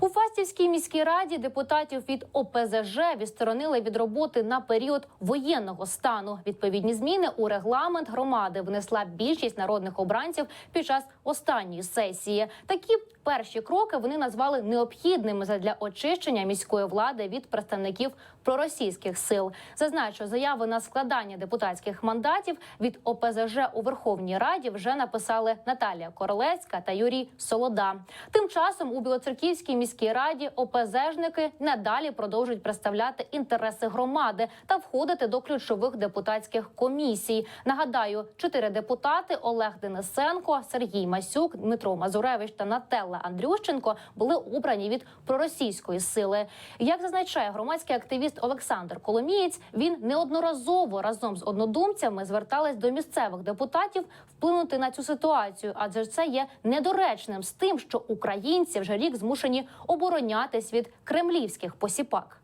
У Фастівській міській раді депутатів від ОПЗЖ відсторонили від роботи на період воєнного стану. Відповідні зміни у регламент громади внесла більшість народних обранців під час останньої сесії. Такі перші кроки вони назвали необхідними задля очищення міської влади від представників проросійських сил. Зазначу, заяви на складання депутатських мандатів від ОПЗЖ у Верховній Раді вже написали Наталія Королецька та Юрій Солода. Тим часом у Білоцерківській міській раді ОПЗЖники надалі продовжують представляти інтереси громади та входити до ключових депутатських комісій. Нагадаю, чотири депутати Олег Денисенко, Сергій Масюк, Дмитро Мазуревич та Нателла Андрющенко були обрані від проросійської сили. Як зазначає громадський активіст Олександр Коломієць, він неодноразово разом з однодумцями звертались до місцевих депутатів вплинути на цю ситуацію, адже це є недоречним з тим, що українці вже рік змушені оборонятись від кремлівських посіпак.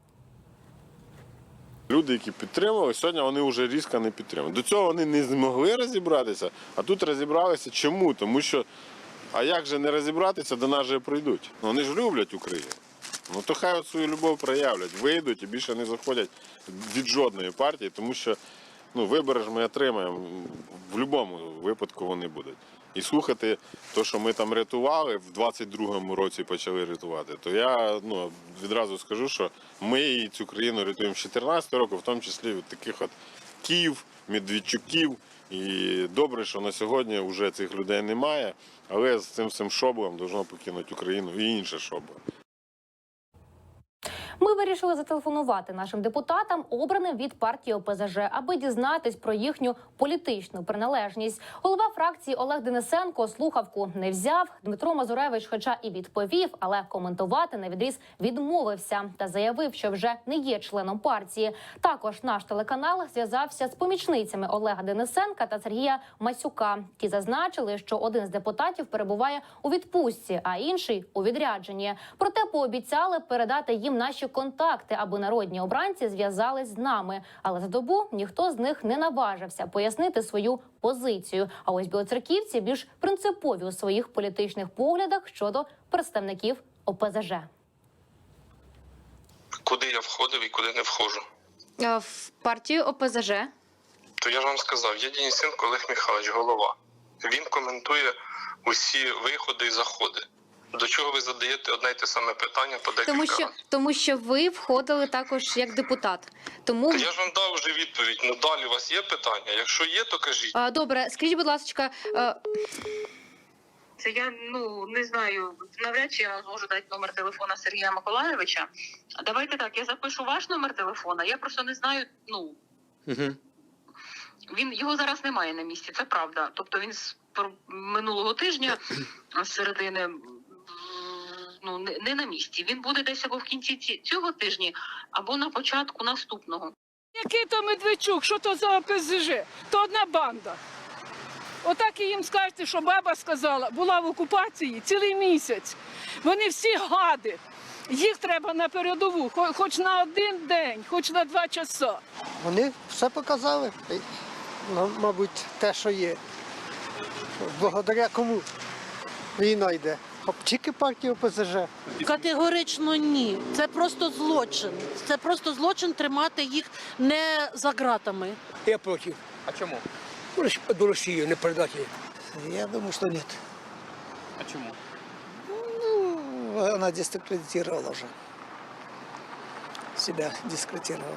Люди, які підтримували, сьогодні вони вже різко не підтримують. До цього вони не змогли розібратися, а тут розібралися. Чому? Тому що, а як же не розібратися, до нас же прийдуть. Ну, Вони ж люблять Україну. Ну то хай от свою любов проявлять, вийдуть і більше не заходять від жодної партії, тому що ну, вибори ж ми отримаємо. В будь-якому випадку вони будуть. І слухати те, що ми там рятували, в 22-му році почали рятувати, то я ну, відразу скажу, що ми цю країну рятуємо з 14 років, в тому числі від таких от Київ, Медведчуків. І добре, що на сьогодні вже цих людей немає, але з цим всім шоблом повинно покинути Україну і інше шобло. Ми вирішили зателефонувати нашим депутатам, обраним від партії ОПЗЖ, аби дізнатись про їхню політичну приналежність. Голова фракції Олег Денисенко слухавку не взяв. Дмитро Мазуревич, хоча і відповів, але коментувати на відріз відмовився та заявив, що вже не є членом партії. Також наш телеканал зв'язався з помічницями Олега Денисенка та Сергія Масюка. Ті зазначили, що один з депутатів перебуває у відпустці, а інший у відрядженні. Проте пообіцяли передати їм наші контакти, аби народні обранці зв'язались з нами. Але за добу ніхто з них не наважився пояснити свою позицію. А ось білоцерківці більш принципові у своїх політичних поглядах щодо представників ОПЗЖ. Куди я входив і куди не входжу. Е, В партію ОПЗЖ. То я ж вам сказав, є Денисенко Олег Михайлович, голова. Він коментує усі виходи і заходи. До чого ви задаєте одне й те саме питання по декілька Тому що, разів? тому що ви входили також як депутат. Тому Та я ж вам дав вже відповідь. Ну далі у вас є питання? Якщо є, то кажіть. А, добре, скажіть, будь ласка, е, Це я ну не знаю. Навряд чи я зможу дати номер телефона Сергія Миколаєвича. Давайте так, я запишу ваш номер телефона. Я просто не знаю. Ну він його зараз немає на місці. Це правда. Тобто він з минулого тижня з середини. Ну, не, не на місці. Він буде десь або в кінці цього тижня, або на початку наступного. Який то Медведчук, що то за ОПЗЖ? То одна банда. Отак і їм скажете, що баба сказала, була в окупації цілий місяць. Вони всі гади. Їх треба на передову, хоч на один день, хоч на два часа. Вони все показали. Ну, Мабуть, те, що є. Благодаря кому війна йде. Об- Тільки партія ОПЗЖ. Категорично ні. Це просто злочин. Це просто злочин тримати їх не за ґратами. Я против. А чому? До Росії не передати. Я думаю, що ні. А чому? Ну, вона дискредитировала вже. Себя дискредитировала.